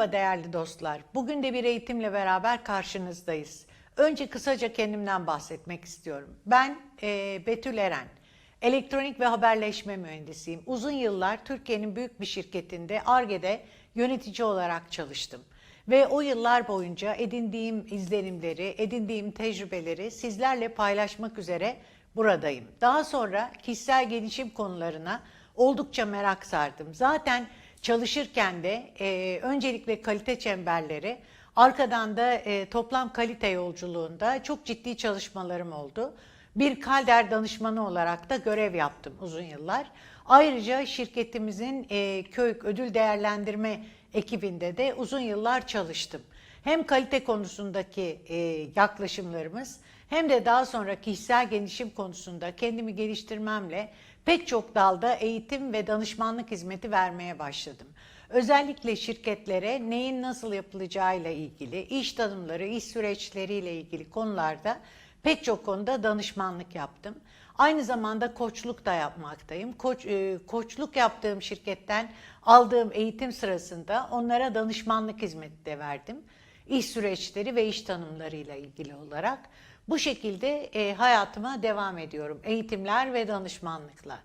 Merhaba değerli dostlar. Bugün de bir eğitimle beraber karşınızdayız. Önce kısaca kendimden bahsetmek istiyorum. Ben e, Betül Eren. Elektronik ve haberleşme mühendisiyim. Uzun yıllar Türkiye'nin büyük bir şirketinde ARGE'de yönetici olarak çalıştım. Ve o yıllar boyunca edindiğim izlenimleri, edindiğim tecrübeleri sizlerle paylaşmak üzere buradayım. Daha sonra kişisel gelişim konularına oldukça merak sardım. Zaten çalışırken de e, öncelikle kalite çemberleri, arkadan da e, toplam kalite yolculuğunda çok ciddi çalışmalarım oldu. Bir kalder danışmanı olarak da görev yaptım uzun yıllar. Ayrıca şirketimizin e, KÖİK ödül değerlendirme ekibinde de uzun yıllar çalıştım. Hem kalite konusundaki e, yaklaşımlarımız hem de daha sonra kişisel gelişim konusunda kendimi geliştirmemle pek çok dalda eğitim ve danışmanlık hizmeti vermeye başladım. Özellikle şirketlere neyin nasıl yapılacağıyla ilgili, iş tanımları, iş süreçleriyle ilgili konularda pek çok konuda danışmanlık yaptım. Aynı zamanda koçluk da yapmaktayım. Koç, e, koçluk yaptığım şirketten aldığım eğitim sırasında onlara danışmanlık hizmeti de verdim. İş süreçleri ve iş tanımlarıyla ilgili olarak. Bu şekilde e, hayatıma devam ediyorum. Eğitimler ve danışmanlıkla.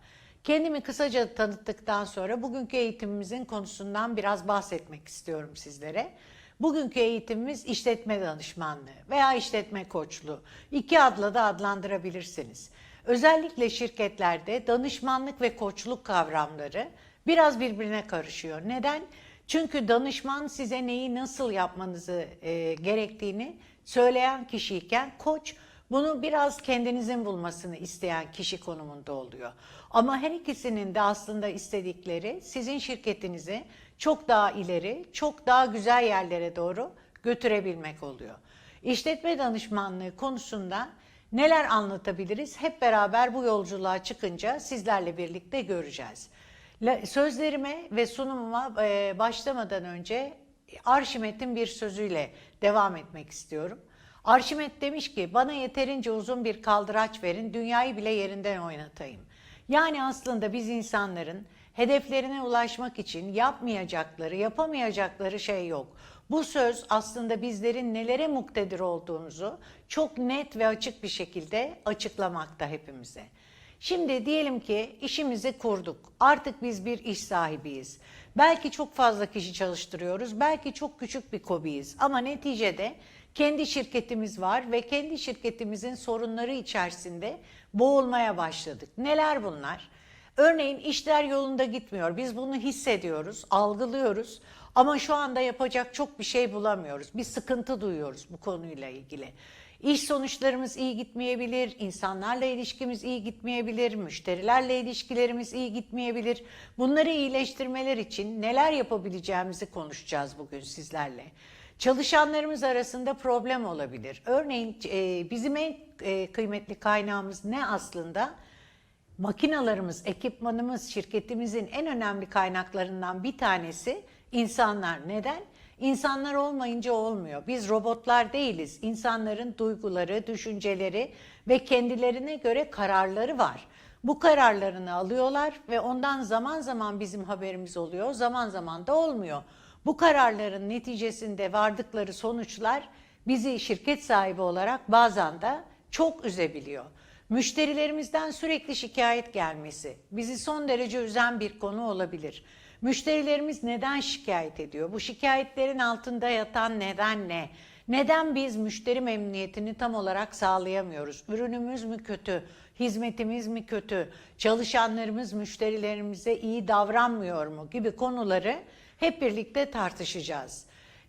Kendimi kısaca tanıttıktan sonra bugünkü eğitimimizin konusundan biraz bahsetmek istiyorum sizlere. Bugünkü eğitimimiz işletme danışmanlığı veya işletme koçluğu. İki adla da adlandırabilirsiniz. Özellikle şirketlerde danışmanlık ve koçluk kavramları biraz birbirine karışıyor. Neden? Çünkü danışman size neyi nasıl yapmanızı e, gerektiğini söyleyen kişiyken koç bunu biraz kendinizin bulmasını isteyen kişi konumunda oluyor. Ama her ikisinin de aslında istedikleri sizin şirketinizi çok daha ileri, çok daha güzel yerlere doğru götürebilmek oluyor. İşletme danışmanlığı konusunda neler anlatabiliriz? Hep beraber bu yolculuğa çıkınca sizlerle birlikte göreceğiz. Sözlerime ve sunumuma e, başlamadan önce Arşimet'in bir sözüyle devam etmek istiyorum. Arşimet demiş ki bana yeterince uzun bir kaldıraç verin dünyayı bile yerinden oynatayım. Yani aslında biz insanların hedeflerine ulaşmak için yapmayacakları, yapamayacakları şey yok. Bu söz aslında bizlerin nelere muktedir olduğumuzu çok net ve açık bir şekilde açıklamakta hepimize. Şimdi diyelim ki işimizi kurduk. Artık biz bir iş sahibiyiz. Belki çok fazla kişi çalıştırıyoruz. Belki çok küçük bir kobiyiz. Ama neticede kendi şirketimiz var ve kendi şirketimizin sorunları içerisinde boğulmaya başladık. Neler bunlar? Örneğin işler yolunda gitmiyor. Biz bunu hissediyoruz, algılıyoruz ama şu anda yapacak çok bir şey bulamıyoruz. Bir sıkıntı duyuyoruz bu konuyla ilgili. İş sonuçlarımız iyi gitmeyebilir, insanlarla ilişkimiz iyi gitmeyebilir, müşterilerle ilişkilerimiz iyi gitmeyebilir. Bunları iyileştirmeler için neler yapabileceğimizi konuşacağız bugün sizlerle. Çalışanlarımız arasında problem olabilir. Örneğin e, bizim en e, kıymetli kaynağımız ne aslında? Makinalarımız, ekipmanımız, şirketimizin en önemli kaynaklarından bir tanesi insanlar. Neden? İnsanlar olmayınca olmuyor. Biz robotlar değiliz. İnsanların duyguları, düşünceleri ve kendilerine göre kararları var. Bu kararlarını alıyorlar ve ondan zaman zaman bizim haberimiz oluyor, zaman zaman da olmuyor. Bu kararların neticesinde vardıkları sonuçlar bizi şirket sahibi olarak bazen de çok üzebiliyor. Müşterilerimizden sürekli şikayet gelmesi bizi son derece üzen bir konu olabilir. Müşterilerimiz neden şikayet ediyor? Bu şikayetlerin altında yatan neden ne? Neden biz müşteri memnuniyetini tam olarak sağlayamıyoruz? Ürünümüz mü kötü? Hizmetimiz mi kötü? Çalışanlarımız müşterilerimize iyi davranmıyor mu? gibi konuları hep birlikte tartışacağız.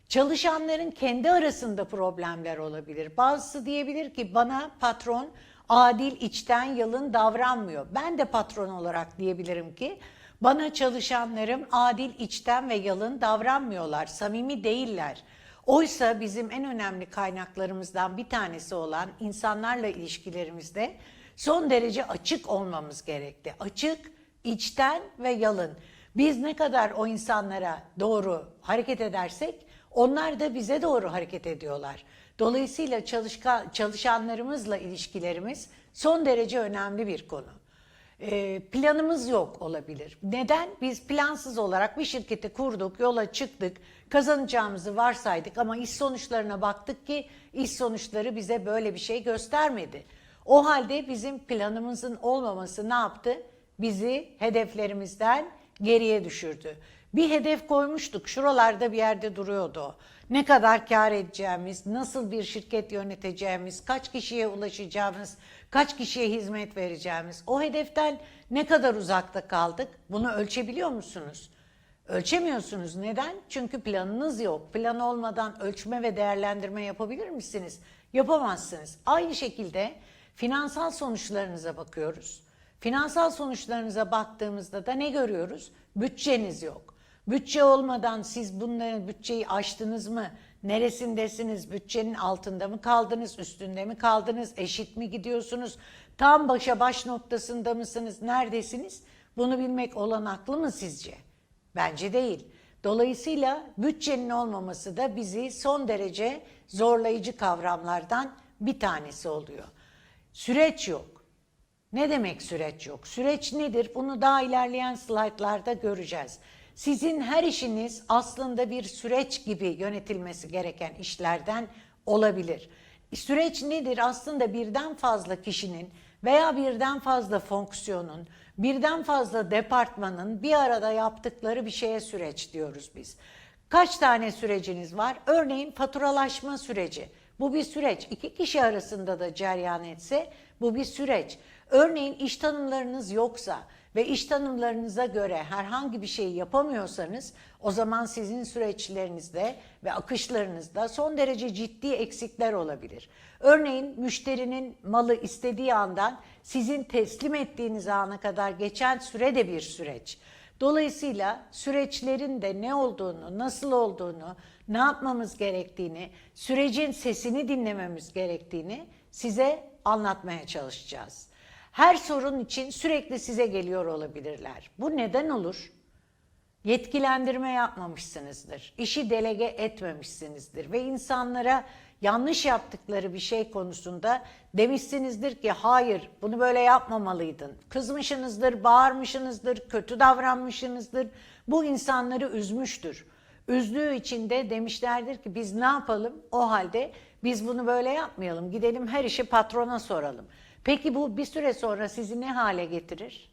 Çalışanların kendi arasında problemler olabilir. Bazısı diyebilir ki bana patron adil, içten, yalın davranmıyor. Ben de patron olarak diyebilirim ki bana çalışanlarım adil, içten ve yalın davranmıyorlar, samimi değiller. Oysa bizim en önemli kaynaklarımızdan bir tanesi olan insanlarla ilişkilerimizde son derece açık olmamız gerekli. Açık, içten ve yalın. Biz ne kadar o insanlara doğru hareket edersek onlar da bize doğru hareket ediyorlar. Dolayısıyla çalışka, çalışanlarımızla ilişkilerimiz son derece önemli bir konu. E, planımız yok olabilir. Neden? Biz plansız olarak bir şirketi kurduk, yola çıktık, kazanacağımızı varsaydık ama iş sonuçlarına baktık ki iş sonuçları bize böyle bir şey göstermedi. O halde bizim planımızın olmaması ne yaptı? Bizi hedeflerimizden geriye düşürdü. Bir hedef koymuştuk, şuralarda bir yerde duruyordu. Ne kadar kar edeceğimiz, nasıl bir şirket yöneteceğimiz, kaç kişiye ulaşacağımız, kaç kişiye hizmet vereceğimiz. O hedeften ne kadar uzakta kaldık? Bunu ölçebiliyor musunuz? Ölçemiyorsunuz. Neden? Çünkü planınız yok. Plan olmadan ölçme ve değerlendirme yapabilir misiniz? Yapamazsınız. Aynı şekilde finansal sonuçlarınıza bakıyoruz. Finansal sonuçlarınıza baktığımızda da ne görüyoruz? Bütçeniz yok. Bütçe olmadan siz bunların bütçeyi aştınız mı? Neresindesiniz? Bütçenin altında mı kaldınız? Üstünde mi kaldınız? Eşit mi gidiyorsunuz? Tam başa baş noktasında mısınız? Neredesiniz? Bunu bilmek olanaklı mı sizce? Bence değil. Dolayısıyla bütçenin olmaması da bizi son derece zorlayıcı kavramlardan bir tanesi oluyor. Süreç yok. Ne demek süreç yok? Süreç nedir? Bunu daha ilerleyen slaytlarda göreceğiz. Sizin her işiniz aslında bir süreç gibi yönetilmesi gereken işlerden olabilir. Süreç nedir? Aslında birden fazla kişinin veya birden fazla fonksiyonun, birden fazla departmanın bir arada yaptıkları bir şeye süreç diyoruz biz. Kaç tane süreciniz var? Örneğin faturalaşma süreci. Bu bir süreç. İki kişi arasında da ceryan etse bu bir süreç. Örneğin iş tanımlarınız yoksa ve iş tanımlarınıza göre herhangi bir şey yapamıyorsanız o zaman sizin süreçlerinizde ve akışlarınızda son derece ciddi eksikler olabilir. Örneğin müşterinin malı istediği andan sizin teslim ettiğiniz ana kadar geçen süre de bir süreç. Dolayısıyla süreçlerin de ne olduğunu, nasıl olduğunu, ne yapmamız gerektiğini, sürecin sesini dinlememiz gerektiğini size anlatmaya çalışacağız. Her sorun için sürekli size geliyor olabilirler. Bu neden olur? Yetkilendirme yapmamışsınızdır. işi delege etmemişsinizdir ve insanlara yanlış yaptıkları bir şey konusunda demişsinizdir ki hayır bunu böyle yapmamalıydın. Kızmışsınızdır, bağırmışsınızdır, kötü davranmışsınızdır. Bu insanları üzmüştür. Üzdüğü için de demişlerdir ki biz ne yapalım? O halde biz bunu böyle yapmayalım. Gidelim her işi patrona soralım. Peki bu bir süre sonra sizi ne hale getirir?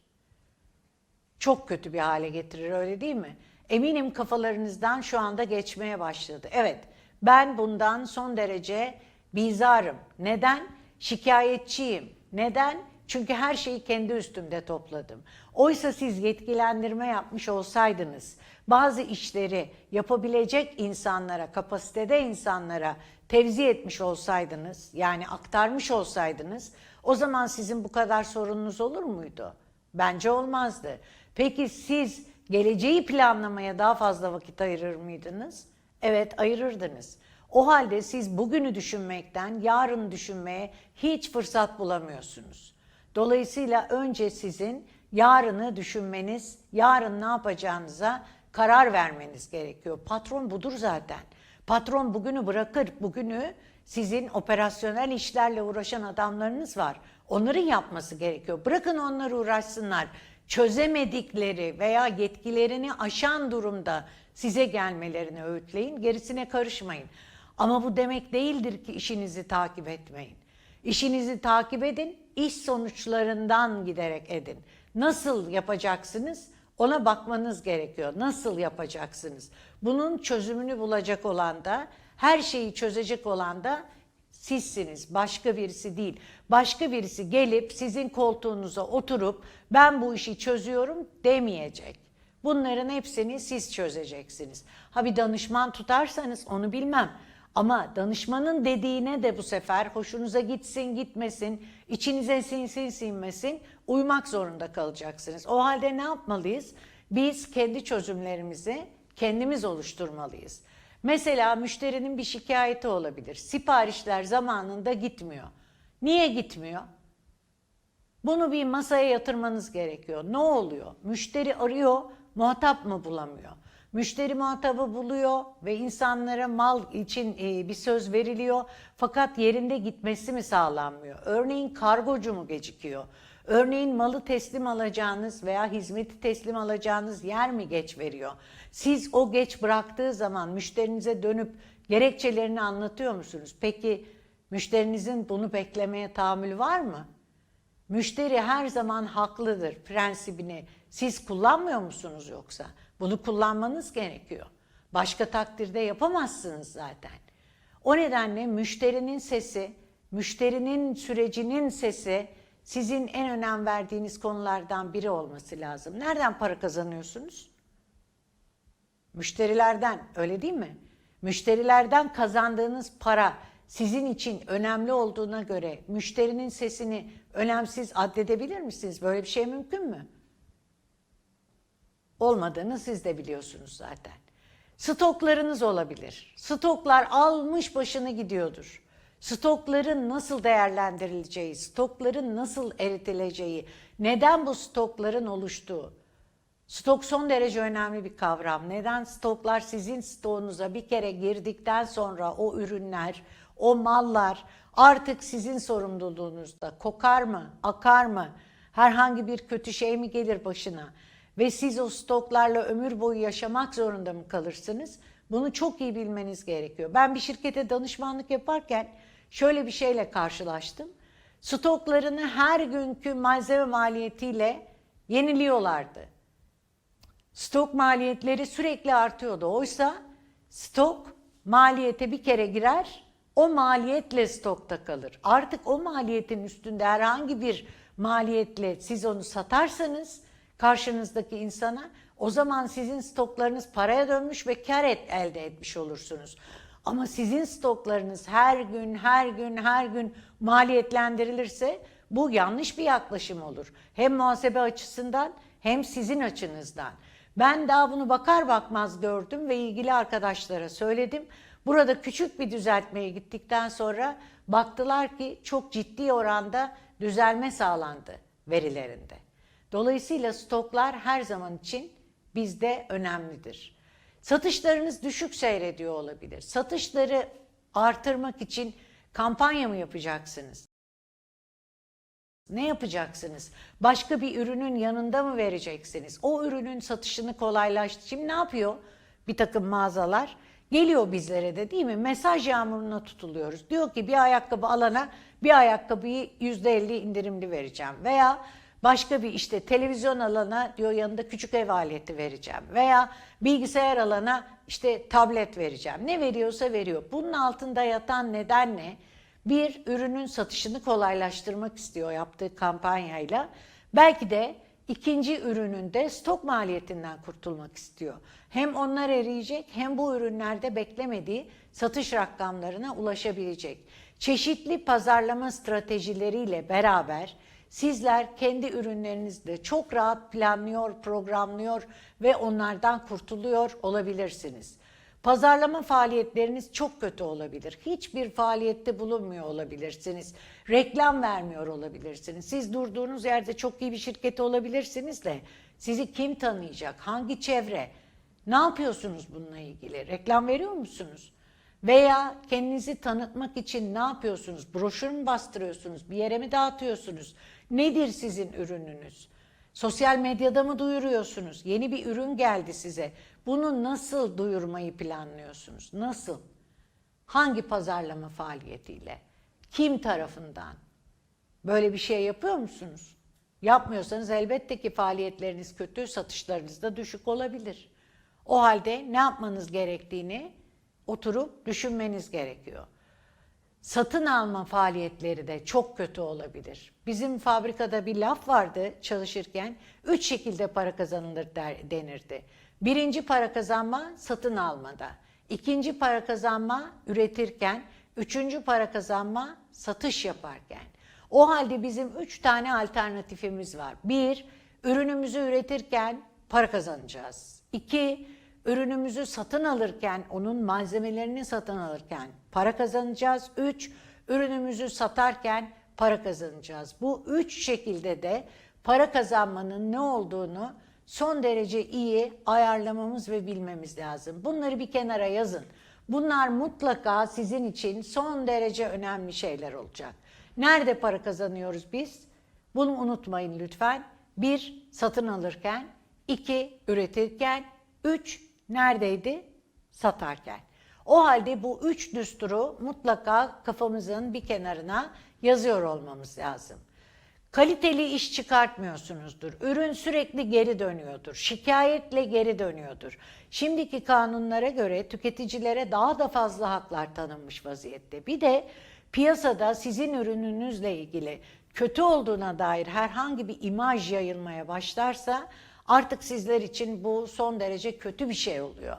Çok kötü bir hale getirir öyle değil mi? Eminim kafalarınızdan şu anda geçmeye başladı. Evet ben bundan son derece bizarım. Neden? Şikayetçiyim. Neden? Çünkü her şeyi kendi üstümde topladım. Oysa siz yetkilendirme yapmış olsaydınız, bazı işleri yapabilecek insanlara, kapasitede insanlara tevzi etmiş olsaydınız, yani aktarmış olsaydınız, o zaman sizin bu kadar sorununuz olur muydu? Bence olmazdı. Peki siz geleceği planlamaya daha fazla vakit ayırır mıydınız? Evet ayırırdınız. O halde siz bugünü düşünmekten yarın düşünmeye hiç fırsat bulamıyorsunuz. Dolayısıyla önce sizin yarını düşünmeniz, yarın ne yapacağınıza karar vermeniz gerekiyor. Patron budur zaten. Patron bugünü bırakır, bugünü sizin operasyonel işlerle uğraşan adamlarınız var. Onların yapması gerekiyor. Bırakın onları uğraşsınlar. Çözemedikleri veya yetkilerini aşan durumda size gelmelerini öğütleyin. Gerisine karışmayın. Ama bu demek değildir ki işinizi takip etmeyin. İşinizi takip edin, iş sonuçlarından giderek edin. Nasıl yapacaksınız? Ona bakmanız gerekiyor. Nasıl yapacaksınız? Bunun çözümünü bulacak olan da, her şeyi çözecek olan da sizsiniz. Başka birisi değil. Başka birisi gelip sizin koltuğunuza oturup ben bu işi çözüyorum demeyecek. Bunların hepsini siz çözeceksiniz. Ha bir danışman tutarsanız onu bilmem. Ama danışmanın dediğine de bu sefer hoşunuza gitsin gitmesin, içinize sinsin sinmesin uymak zorunda kalacaksınız. O halde ne yapmalıyız? Biz kendi çözümlerimizi kendimiz oluşturmalıyız. Mesela müşterinin bir şikayeti olabilir. Siparişler zamanında gitmiyor. Niye gitmiyor? Bunu bir masaya yatırmanız gerekiyor. Ne oluyor? Müşteri arıyor, muhatap mı bulamıyor? Müşteri muhatabı buluyor ve insanlara mal için e, bir söz veriliyor fakat yerinde gitmesi mi sağlanmıyor? Örneğin kargocu mu gecikiyor? Örneğin malı teslim alacağınız veya hizmeti teslim alacağınız yer mi geç veriyor? Siz o geç bıraktığı zaman müşterinize dönüp gerekçelerini anlatıyor musunuz? Peki müşterinizin bunu beklemeye tahammülü var mı? Müşteri her zaman haklıdır prensibini siz kullanmıyor musunuz yoksa? Bunu kullanmanız gerekiyor. Başka takdirde yapamazsınız zaten. O nedenle müşterinin sesi, müşterinin sürecinin sesi sizin en önem verdiğiniz konulardan biri olması lazım. Nereden para kazanıyorsunuz? Müşterilerden öyle değil mi? Müşterilerden kazandığınız para sizin için önemli olduğuna göre müşterinin sesini önemsiz addedebilir misiniz? Böyle bir şey mümkün mü? Olmadığını siz de biliyorsunuz zaten. Stoklarınız olabilir. Stoklar almış başını gidiyordur. Stokların nasıl değerlendirileceği, stokların nasıl eritileceği, neden bu stokların oluştuğu, Stok son derece önemli bir kavram. Neden stoklar sizin stoğunuza bir kere girdikten sonra o ürünler, o mallar artık sizin sorumluluğunuzda. Kokar mı, akar mı, herhangi bir kötü şey mi gelir başına ve siz o stoklarla ömür boyu yaşamak zorunda mı kalırsınız? Bunu çok iyi bilmeniz gerekiyor. Ben bir şirkete danışmanlık yaparken şöyle bir şeyle karşılaştım. Stoklarını her günkü malzeme maliyetiyle yeniliyorlardı. Stok maliyetleri sürekli artıyordu. Oysa stok maliyete bir kere girer, o maliyetle stokta kalır. Artık o maliyetin üstünde herhangi bir maliyetle siz onu satarsanız karşınızdaki insana o zaman sizin stoklarınız paraya dönmüş ve kar et, elde etmiş olursunuz. Ama sizin stoklarınız her gün, her gün, her gün maliyetlendirilirse bu yanlış bir yaklaşım olur. Hem muhasebe açısından hem sizin açınızdan. Ben daha bunu bakar bakmaz gördüm ve ilgili arkadaşlara söyledim. Burada küçük bir düzeltmeye gittikten sonra baktılar ki çok ciddi oranda düzelme sağlandı verilerinde. Dolayısıyla stoklar her zaman için bizde önemlidir. Satışlarınız düşük seyrediyor olabilir. Satışları artırmak için kampanya mı yapacaksınız? Ne yapacaksınız? Başka bir ürünün yanında mı vereceksiniz? O ürünün satışını kolaylaştı. Şimdi ne yapıyor bir takım mağazalar? Geliyor bizlere de değil mi? Mesaj yağmuruna tutuluyoruz. Diyor ki bir ayakkabı alana bir ayakkabıyı %50 indirimli vereceğim. Veya başka bir işte televizyon alana diyor yanında küçük ev aleti vereceğim. Veya bilgisayar alana işte tablet vereceğim. Ne veriyorsa veriyor. Bunun altında yatan neden ne? bir ürünün satışını kolaylaştırmak istiyor yaptığı kampanyayla. Belki de ikinci ürünün de stok maliyetinden kurtulmak istiyor. Hem onlar eriyecek hem bu ürünlerde beklemediği satış rakamlarına ulaşabilecek. Çeşitli pazarlama stratejileriyle beraber sizler kendi ürünlerinizde çok rahat planlıyor, programlıyor ve onlardan kurtuluyor olabilirsiniz. Pazarlama faaliyetleriniz çok kötü olabilir. Hiçbir faaliyette bulunmuyor olabilirsiniz. Reklam vermiyor olabilirsiniz. Siz durduğunuz yerde çok iyi bir şirket olabilirsiniz de sizi kim tanıyacak? Hangi çevre? Ne yapıyorsunuz bununla ilgili? Reklam veriyor musunuz? Veya kendinizi tanıtmak için ne yapıyorsunuz? Broşür mü bastırıyorsunuz? Bir yere mi dağıtıyorsunuz? Nedir sizin ürününüz? Sosyal medyada mı duyuruyorsunuz? Yeni bir ürün geldi size. Bunu nasıl duyurmayı planlıyorsunuz? Nasıl? Hangi pazarlama faaliyetiyle? Kim tarafından? Böyle bir şey yapıyor musunuz? Yapmıyorsanız elbette ki faaliyetleriniz kötü, satışlarınız da düşük olabilir. O halde ne yapmanız gerektiğini oturup düşünmeniz gerekiyor. Satın alma faaliyetleri de çok kötü olabilir. Bizim fabrikada bir laf vardı çalışırken, üç şekilde para kazanılır der, denirdi. Birinci para kazanma satın almada. İkinci para kazanma üretirken. Üçüncü para kazanma satış yaparken. O halde bizim üç tane alternatifimiz var. Bir, ürünümüzü üretirken para kazanacağız. İki, ürünümüzü satın alırken, onun malzemelerini satın alırken para kazanacağız. Üç, ürünümüzü satarken para kazanacağız. Bu üç şekilde de para kazanmanın ne olduğunu son derece iyi ayarlamamız ve bilmemiz lazım. Bunları bir kenara yazın. Bunlar mutlaka sizin için son derece önemli şeyler olacak. Nerede para kazanıyoruz biz? Bunu unutmayın lütfen. Bir, satın alırken. iki üretirken. Üç, neredeydi? Satarken. O halde bu üç düsturu mutlaka kafamızın bir kenarına yazıyor olmamız lazım. Kaliteli iş çıkartmıyorsunuzdur. Ürün sürekli geri dönüyordur. Şikayetle geri dönüyordur. Şimdiki kanunlara göre tüketicilere daha da fazla haklar tanınmış vaziyette. Bir de piyasada sizin ürününüzle ilgili kötü olduğuna dair herhangi bir imaj yayılmaya başlarsa artık sizler için bu son derece kötü bir şey oluyor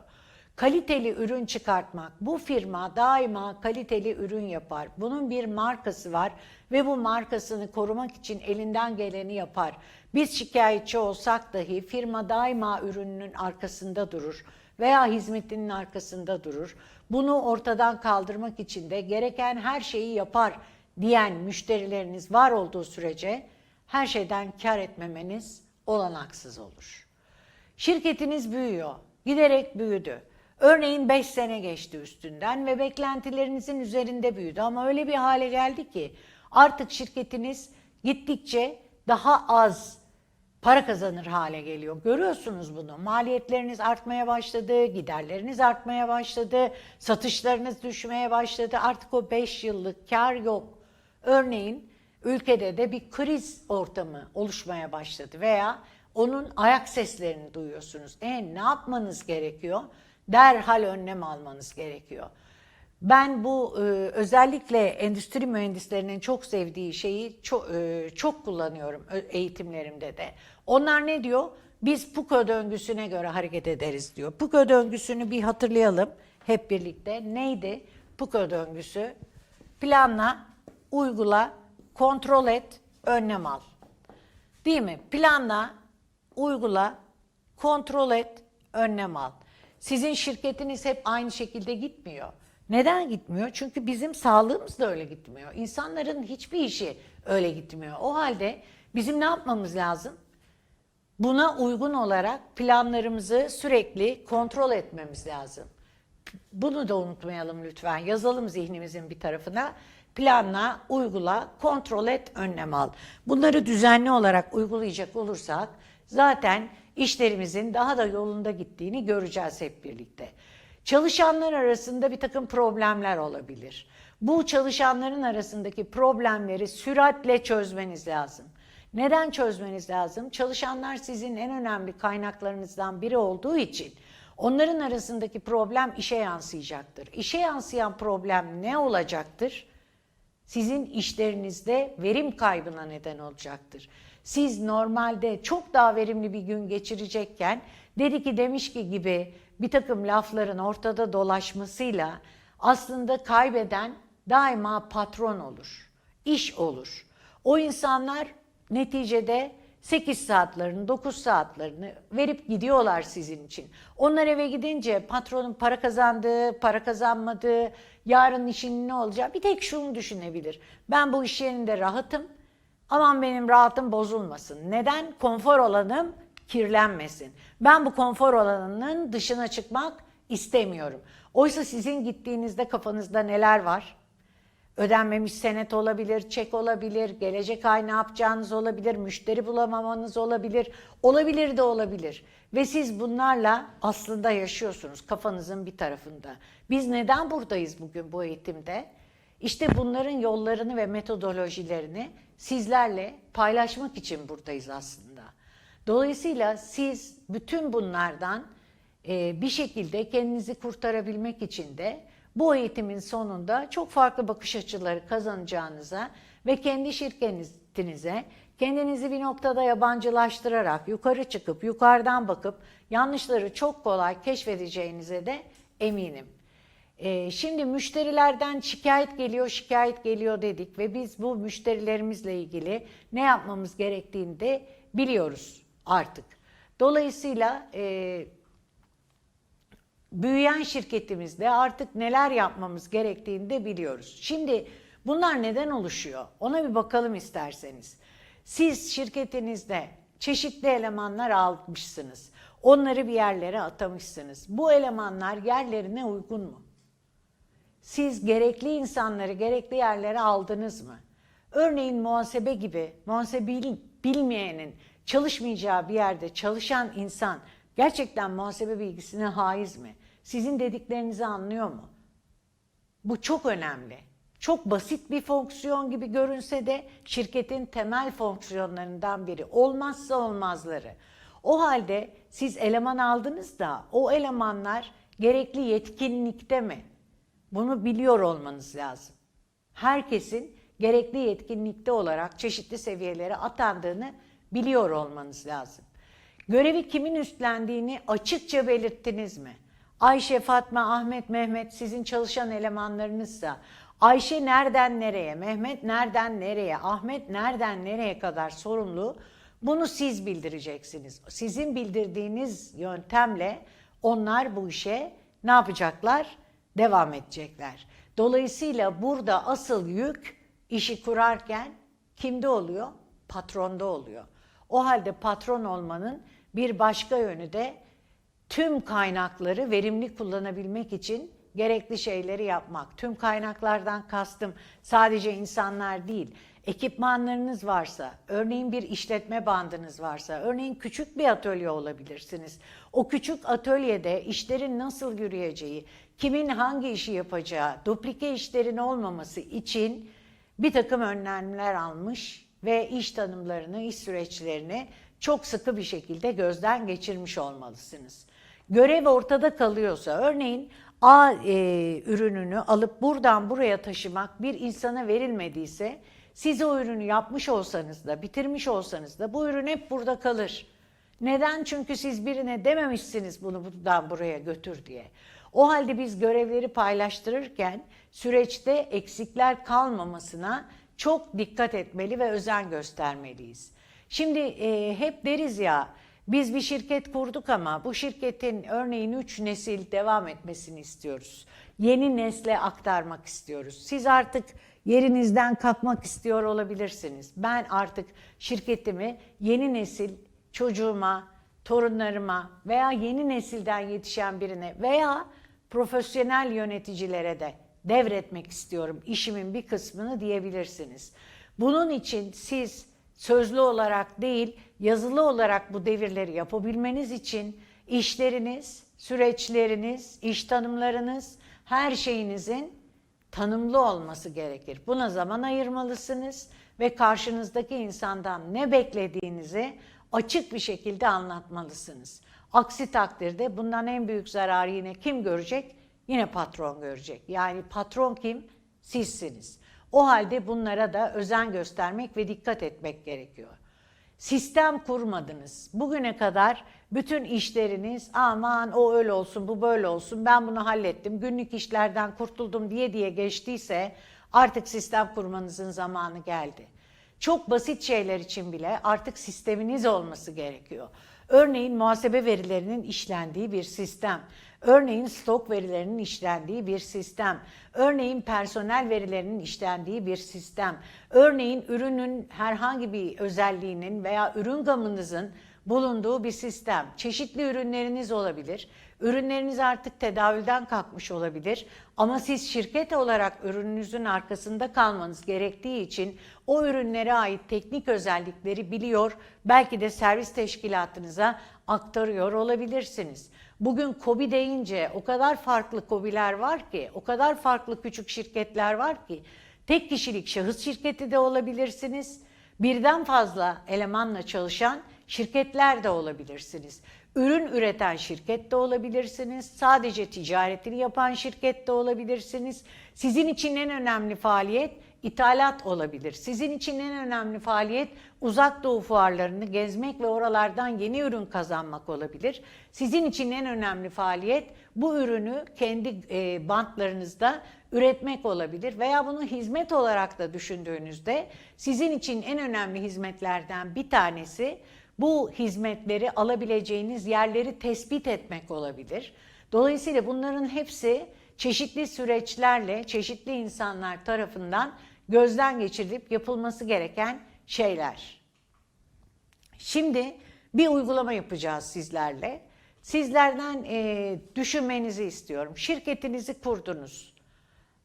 kaliteli ürün çıkartmak. Bu firma daima kaliteli ürün yapar. Bunun bir markası var ve bu markasını korumak için elinden geleni yapar. Biz şikayetçi olsak dahi firma daima ürününün arkasında durur veya hizmetinin arkasında durur. Bunu ortadan kaldırmak için de gereken her şeyi yapar diyen müşterileriniz var olduğu sürece her şeyden kar etmemeniz olanaksız olur. Şirketiniz büyüyor, giderek büyüdü. Örneğin 5 sene geçti üstünden ve beklentilerinizin üzerinde büyüdü ama öyle bir hale geldi ki artık şirketiniz gittikçe daha az para kazanır hale geliyor. Görüyorsunuz bunu. Maliyetleriniz artmaya başladı, giderleriniz artmaya başladı, satışlarınız düşmeye başladı. Artık o 5 yıllık kar yok. Örneğin ülkede de bir kriz ortamı oluşmaya başladı veya onun ayak seslerini duyuyorsunuz. E ne yapmanız gerekiyor? derhal önlem almanız gerekiyor. Ben bu e, özellikle endüstri mühendislerinin çok sevdiği şeyi çok, e, çok kullanıyorum eğitimlerimde de. Onlar ne diyor? Biz PUKÖ döngüsüne göre hareket ederiz diyor. PUKÖ döngüsünü bir hatırlayalım hep birlikte. Neydi PUKÖ döngüsü? Planla, uygula, kontrol et, önlem al. Değil mi? Planla, uygula, kontrol et, önlem al. Sizin şirketiniz hep aynı şekilde gitmiyor. Neden gitmiyor? Çünkü bizim sağlığımız da öyle gitmiyor. İnsanların hiçbir işi öyle gitmiyor. O halde bizim ne yapmamız lazım? Buna uygun olarak planlarımızı sürekli kontrol etmemiz lazım. Bunu da unutmayalım lütfen. Yazalım zihnimizin bir tarafına. Planla, uygula, kontrol et, önlem al. Bunları düzenli olarak uygulayacak olursak zaten işlerimizin daha da yolunda gittiğini göreceğiz hep birlikte. Çalışanlar arasında bir takım problemler olabilir. Bu çalışanların arasındaki problemleri süratle çözmeniz lazım. Neden çözmeniz lazım? Çalışanlar sizin en önemli kaynaklarınızdan biri olduğu için onların arasındaki problem işe yansıyacaktır. İşe yansıyan problem ne olacaktır? Sizin işlerinizde verim kaybına neden olacaktır siz normalde çok daha verimli bir gün geçirecekken dedi ki demiş ki gibi bir takım lafların ortada dolaşmasıyla aslında kaybeden daima patron olur, iş olur. O insanlar neticede 8 saatlerini, 9 saatlerini verip gidiyorlar sizin için. Onlar eve gidince patronun para kazandığı, para kazanmadığı, yarın işinin ne olacağı bir tek şunu düşünebilir. Ben bu iş yerinde rahatım Aman benim rahatım bozulmasın. Neden? Konfor alanım kirlenmesin. Ben bu konfor alanının dışına çıkmak istemiyorum. Oysa sizin gittiğinizde kafanızda neler var? Ödenmemiş senet olabilir, çek olabilir, gelecek ay ne yapacağınız olabilir, müşteri bulamamanız olabilir, olabilir de olabilir. Ve siz bunlarla aslında yaşıyorsunuz kafanızın bir tarafında. Biz neden buradayız bugün bu eğitimde? İşte bunların yollarını ve metodolojilerini sizlerle paylaşmak için buradayız aslında. Dolayısıyla siz bütün bunlardan e, bir şekilde kendinizi kurtarabilmek için de bu eğitimin sonunda çok farklı bakış açıları kazanacağınıza ve kendi şirketinize kendinizi bir noktada yabancılaştırarak yukarı çıkıp yukarıdan bakıp yanlışları çok kolay keşfedeceğinize de eminim. Ee, şimdi müşterilerden şikayet geliyor, şikayet geliyor dedik ve biz bu müşterilerimizle ilgili ne yapmamız gerektiğini de biliyoruz artık. Dolayısıyla e, büyüyen şirketimizde artık neler yapmamız gerektiğini de biliyoruz. Şimdi bunlar neden oluşuyor? Ona bir bakalım isterseniz. Siz şirketinizde çeşitli elemanlar almışsınız. Onları bir yerlere atamışsınız. Bu elemanlar yerlerine uygun mu? Siz gerekli insanları gerekli yerlere aldınız mı? Örneğin muhasebe gibi muhasebe bil- bilmeyenin çalışmayacağı bir yerde çalışan insan gerçekten muhasebe bilgisine haiz mi? Sizin dediklerinizi anlıyor mu? Bu çok önemli. Çok basit bir fonksiyon gibi görünse de şirketin temel fonksiyonlarından biri. Olmazsa olmazları. O halde siz eleman aldınız da o elemanlar gerekli yetkinlikte mi? Bunu biliyor olmanız lazım. Herkesin gerekli yetkinlikte olarak çeşitli seviyelere atandığını biliyor olmanız lazım. Görevi kimin üstlendiğini açıkça belirttiniz mi? Ayşe, Fatma, Ahmet, Mehmet sizin çalışan elemanlarınızsa Ayşe nereden nereye, Mehmet nereden nereye, Ahmet nereden nereye kadar sorumlu bunu siz bildireceksiniz. Sizin bildirdiğiniz yöntemle onlar bu işe ne yapacaklar? Devam edecekler. Dolayısıyla burada asıl yük işi kurarken kimde oluyor? Patronda oluyor. O halde patron olmanın bir başka yönü de tüm kaynakları verimli kullanabilmek için gerekli şeyleri yapmak. Tüm kaynaklardan kastım sadece insanlar değil. Ekipmanlarınız varsa, örneğin bir işletme bandınız varsa, örneğin küçük bir atölye olabilirsiniz. O küçük atölyede işlerin nasıl yürüyeceği, kimin hangi işi yapacağı, duplike işlerin olmaması için bir takım önlemler almış ve iş tanımlarını, iş süreçlerini çok sıkı bir şekilde gözden geçirmiş olmalısınız. Görev ortada kalıyorsa, örneğin A e, ürününü alıp buradan buraya taşımak bir insana verilmediyse, siz o ürünü yapmış olsanız da, bitirmiş olsanız da bu ürün hep burada kalır. Neden? Çünkü siz birine dememişsiniz bunu buradan buraya götür diye. O halde biz görevleri paylaştırırken süreçte eksikler kalmamasına çok dikkat etmeli ve özen göstermeliyiz. Şimdi e, hep deriz ya biz bir şirket kurduk ama bu şirketin örneğin 3 nesil devam etmesini istiyoruz. Yeni nesle aktarmak istiyoruz. Siz artık yerinizden kalkmak istiyor olabilirsiniz. Ben artık şirketimi yeni nesil çocuğuma, torunlarıma veya yeni nesilden yetişen birine veya profesyonel yöneticilere de devretmek istiyorum işimin bir kısmını diyebilirsiniz. Bunun için siz sözlü olarak değil, yazılı olarak bu devirleri yapabilmeniz için işleriniz, süreçleriniz, iş tanımlarınız, her şeyinizin tanımlı olması gerekir. Buna zaman ayırmalısınız ve karşınızdaki insandan ne beklediğinizi açık bir şekilde anlatmalısınız. Aksi takdirde bundan en büyük zararı yine kim görecek? Yine patron görecek. Yani patron kim? Sizsiniz. O halde bunlara da özen göstermek ve dikkat etmek gerekiyor. Sistem kurmadınız. Bugüne kadar bütün işleriniz aman o öyle olsun bu böyle olsun ben bunu hallettim günlük işlerden kurtuldum diye diye geçtiyse artık sistem kurmanızın zamanı geldi. Çok basit şeyler için bile artık sisteminiz olması gerekiyor. Örneğin muhasebe verilerinin işlendiği bir sistem, örneğin stok verilerinin işlendiği bir sistem, örneğin personel verilerinin işlendiği bir sistem, örneğin ürünün herhangi bir özelliğinin veya ürün gamınızın bulunduğu bir sistem. Çeşitli ürünleriniz olabilir. Ürünleriniz artık tedavülden kalkmış olabilir ama siz şirket olarak ürününüzün arkasında kalmanız gerektiği için o ürünlere ait teknik özellikleri biliyor, belki de servis teşkilatınıza aktarıyor olabilirsiniz. Bugün KOBİ deyince o kadar farklı KOBİ'ler var ki, o kadar farklı küçük şirketler var ki, tek kişilik şahıs şirketi de olabilirsiniz, birden fazla elemanla çalışan şirketler de olabilirsiniz. Ürün üreten şirket de olabilirsiniz. Sadece ticaretini yapan şirket de olabilirsiniz. Sizin için en önemli faaliyet ithalat olabilir. Sizin için en önemli faaliyet uzak doğu fuarlarını gezmek ve oralardan yeni ürün kazanmak olabilir. Sizin için en önemli faaliyet bu ürünü kendi e, bantlarınızda üretmek olabilir veya bunu hizmet olarak da düşündüğünüzde sizin için en önemli hizmetlerden bir tanesi bu hizmetleri alabileceğiniz yerleri tespit etmek olabilir. Dolayısıyla bunların hepsi çeşitli süreçlerle çeşitli insanlar tarafından gözden geçirilip yapılması gereken şeyler. Şimdi bir uygulama yapacağız sizlerle. Sizlerden e, düşünmenizi istiyorum. Şirketinizi kurdunuz.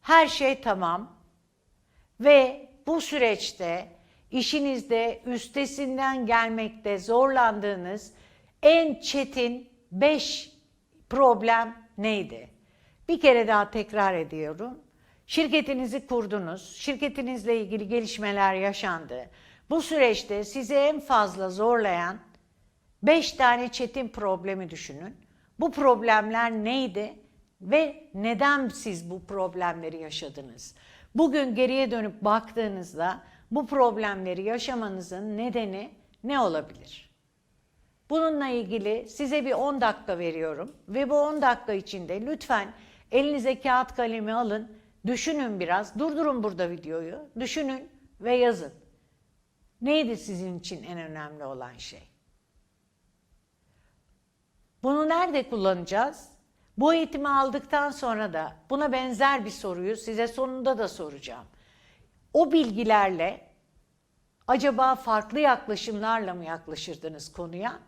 Her şey tamam ve bu süreçte işinizde üstesinden gelmekte zorlandığınız en çetin 5 problem neydi? Bir kere daha tekrar ediyorum. Şirketinizi kurdunuz. Şirketinizle ilgili gelişmeler yaşandı. Bu süreçte sizi en fazla zorlayan 5 tane çetin problemi düşünün. Bu problemler neydi ve neden siz bu problemleri yaşadınız? Bugün geriye dönüp baktığınızda bu problemleri yaşamanızın nedeni ne olabilir? Bununla ilgili size bir 10 dakika veriyorum ve bu 10 dakika içinde lütfen elinize kağıt kalemi alın, düşünün biraz, durdurun burada videoyu, düşünün ve yazın. Neydi sizin için en önemli olan şey? Bunu nerede kullanacağız? Bu eğitimi aldıktan sonra da buna benzer bir soruyu size sonunda da soracağım. O bilgilerle acaba farklı yaklaşımlarla mı yaklaşırdınız konuya?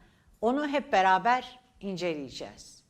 Onu hep beraber inceleyeceğiz.